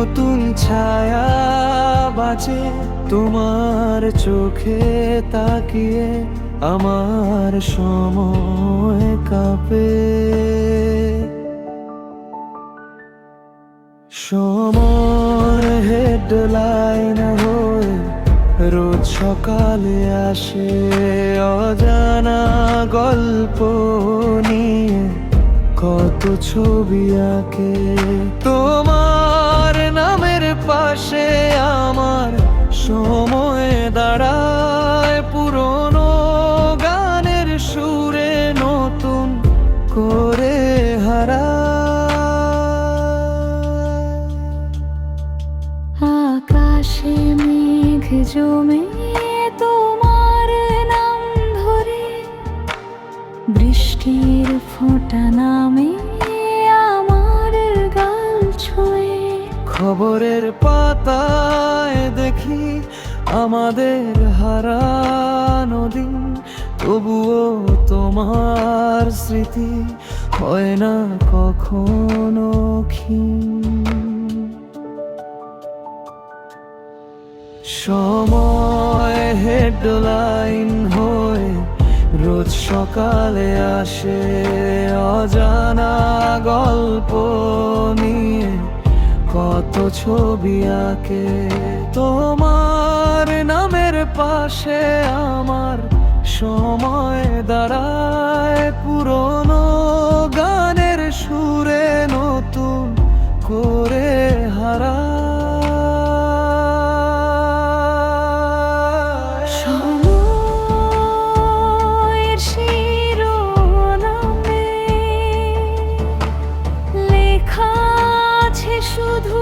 নতুন ছায়া বাঁচে তোমার চোখে তাকিয়ে আমার সময় কাঁপে। সময় হেডলাইন হয়ে রোজ সকালে আসে অজানা গল্প নিয়ে, কত ছবি আঁকে। তোমার সময় দাঁড়ায় পুরনো গানের সুরে নতুন করে হারায় আকাশে মেঘ জমে তোমার নাম ধরে, বৃষ্টির ফোঁটা নামে খবরের পাতায় দেখি আমাদের হারানো দিন। তবুও তোমার স্মৃতি হয় না কখনো ক্ষীণ। সময় হেডলাইন হয়ে রোজ সকালে আসে অজানা গল্প নিয়ে। কত ছবি আঁকে? তোমার নামের পাশে আমার সময় দাঁড়ায়। পুরনো গানের সুরে নতুন করে শুধু